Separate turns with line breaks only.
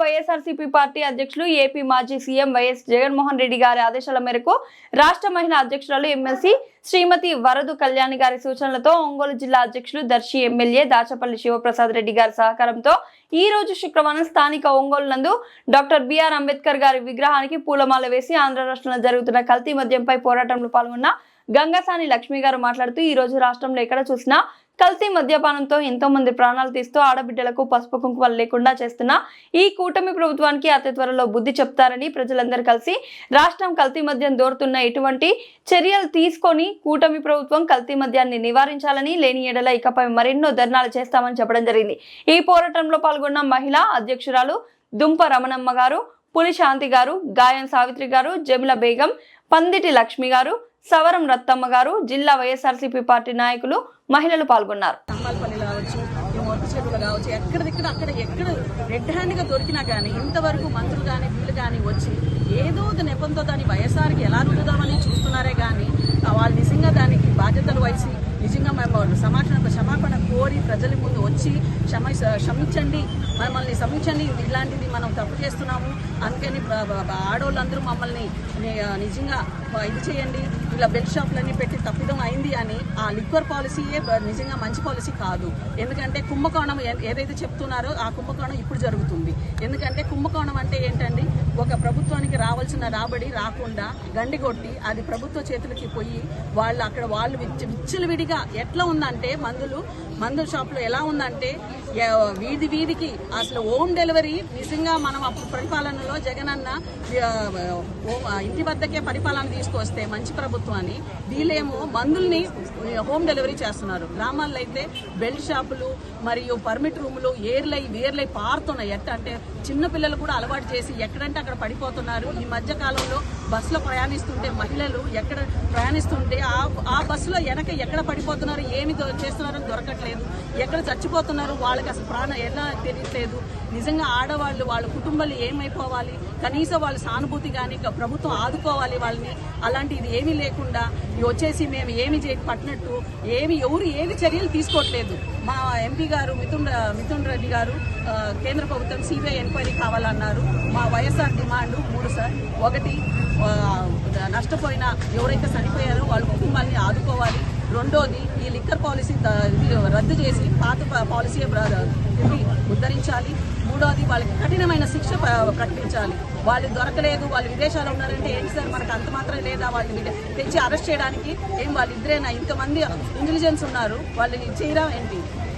YSRCP party అధ్యక్షులు AP మాజీ CM YS Jaganmohan Reddy గారి ఆదేశాల మేరకు రాష్ట్ర మహిళా అధ్యక్షురాలు ఎమ్మెల్సీ శ్రీమతి వరదు కళ్యాణి గారి సూచనలతో ఒంగోలు జిల్లా అధ్యక్షులు దర్శి ఎమ్మెల్యే దాచపల్లి శివప్రసాద్ రెడ్డి గారి సహకారంతో ఈ రోజు శుక్రవారం స్థానిక ఒంగోలు నందు డాక్టర్ బిఆర్ అంబేద్కర్ గారి విగ్రహానికి పూలమాల వేసి ఆంధ్ర రాష్ట్రంలో జరుగుతున్న కల్తీ మద్యంపై పోరాటంలో పాల్గొన్న గంగసాని లక్ష్మి గారు మాట్లాడుతూ ఈ రోజు రాష్ట్రంలో ఎక్కడ చూసినా కల్తీ మద్యపానంతో ఎంతో మంది ప్రాణాలు తీస్తూ ఆడబిడ్డలకు పసుపు కుంకుమలు లేకుండా చేస్తున్న ఈ కూటమి ప్రభుత్వానికి అతి త్వరలో బుద్ధి చెప్తారని ప్రజలందరూ కలిసి రాష్ట్రం కల్తీ మద్యం దోరుతున్న ఎటువంటి చర్యలు తీసుకొని కూటమి ప్రభుత్వం కల్తీ మద్యాన్ని నివారించాలని లేని ఎడల ఇకపై మరెన్నో ధర్నాలు చేస్తామని చెప్పడం జరిగింది. ఈ పోరాటంలో పాల్గొన్న మహిళా అధ్యక్షురాలు దుంప రమణమ్మ గారు పులి శాంతి గారు గాయం సావిత్రి గారు జమిల బేగం పందిటి లక్ష్మి గారు సవరం రత్తమ్మ గారు జిల్లా వైఎస్ఆర్సీపీ పార్టీ నాయకులు మహిళలు పాల్గొన్నారు.
తంబాలపల్లి కావచ్చు ఈ మొట్టు కావచ్చు అక్కడ ఎక్కడ రెడ్ హ్యాండ్గా దొరికినా కానీ ఇంతవరకు మంత్రులు కానీ వీళ్ళు కానీ వచ్చి ఏదో ఒక నెపంతో వైఎస్ఆర్ వైఎస్ఆర్కి ఎలా రుద్దుదామని చూస్తున్నారు కానీ ఆ వాళ్ళు నిజంగా దానికి బాధ్యతలు వహించి నిజంగా మేము సమాచార క్షమాపణ కోరి మీరు వచ్చి క్షమ క్షమించండి మమ్మల్ని క్షమించండి ఇలాంటిది మనం తప్పు చేస్తున్నాము. అందుకని ఆడవాళ్ళందరూ మమ్మల్ని నిజంగా ఇది చేయండి. ఇలా బెడ్ షాప్లన్నీ పెట్టి తప్పిదం అయింది అని ఆ లిక్వర్ పాలసీయే నిజంగా మంచి పాలసీ కాదు. ఎందుకంటే కుంభకోణం ఏదైతే చెప్తున్నారో ఆ కుంభకోణం ఇప్పుడు జరుగుతుంది. ఎందుకంటే కుంభకోణం అంటే ఏంటండి? ఒక ప్రభుత్వానికి రావాల్సిన రాబడి రాకుండా గండి కొట్టి అది ప్రభుత్వ చేతులకి పోయి వాళ్ళు అక్కడ వాళ్ళు విచ్చ విచ్చలవిడిగా ఎట్లా ఉందంటే మందులు మందుల షాప్లో ఎలా ఉందంటే ఎ- వీధి వీధికి అసలు హోమ్ డెలివరీ నిజంగా మనం అప్పుడు పరిపాలనలో జగనన్న అన్న ఓ- ఇంటి వద్దకే పరిపాలన తీసుకొస్తే మంచి ప్రభుత్వాన్ని వీళ్ళేమో మందుల్ని హోమ్ డెలివరీ చేస్తున్నారు. గ్రామాల్లో అయితే బెల్ట్ షాపులు మరియు పర్మిట్ రూములు ఏర్లై వేర్లై పారుతున్నాయి. ఎట్ట అంటే చిన్న పిల్లలు కూడా అలవాటు చేసి ఎక్కడంటే అక్కడ పడిపోతున్నారు. ఈ మధ్య కాలంలో బస్సులో ప్రయాణిస్తుంటే మహిళలు ఎక్కడ ప్రయాణిస్తుంటే ఆ ఆ బస్సులో వెనక ఎక్కడ పడిపోతున్నారు ఏమి దొ- చేస్తున్నారని దొరకట్లేదు. ఎక్కడ చచ్చిపోతున్నారు వాళ్ళకి అసలు ప్రాణం ఎలా తెలియట్లేదు. నిజంగా ఆడవాళ్ళు వాళ్ళ కుటుంబాలు ఏమైపోవాలి? కనీసం వాళ్ళ సానుభూతి కానీ ప్రభుత్వం ఆదుకోవాలి వాళ్ళని. అలాంటిది ఏమీ లేకుండా వచ్చేసి మేము ఏమి చేయ పట్టినట్టు ఏమి ఎవరు ఏమి చర్యలు తీసుకోవట్లేదు. మా ఎంపీ గారు మిథున్ మిథున్ రెడ్డి గారు కేంద్ర ప్రభుత్వం సిబిఐ ఎంక్వైరీ కావాలన్నారు. మా వైఎస్ఆర్ డిమాండ్ మూడు సార్. ఒకటి నష్టపోయినా నష్టపోయిన ఎవరైతే చనిపోయారో వాళ్ళ కుటుంబాన్ని ఆదుకోవాలి. రెండోది ఈ లిక్కర్ పాలసీ రద్దు చేసి పాత ప- పాలసీ తిరిగి ఉద్ధరించాలి. మూడోది వాళ్ళకి కఠినమైన శిక్ష ప్రకటించాలి. వాళ్ళు దొరకలేదు వాళ్ళు విదేశాల్లో ఉన్నారంటే ఏంటి సార్? మనకు అంత మాత్రం లేదా? వాళ్ళని తెచ్చి అరెస్ట్ చేయడానికి ఏం? వాళ్ళు ఇద్దరేనా ఇంతమంది ఇంటెలిజెన్స్ ఉన్నారు. వాళ్ళని చేయరా ఏంటి?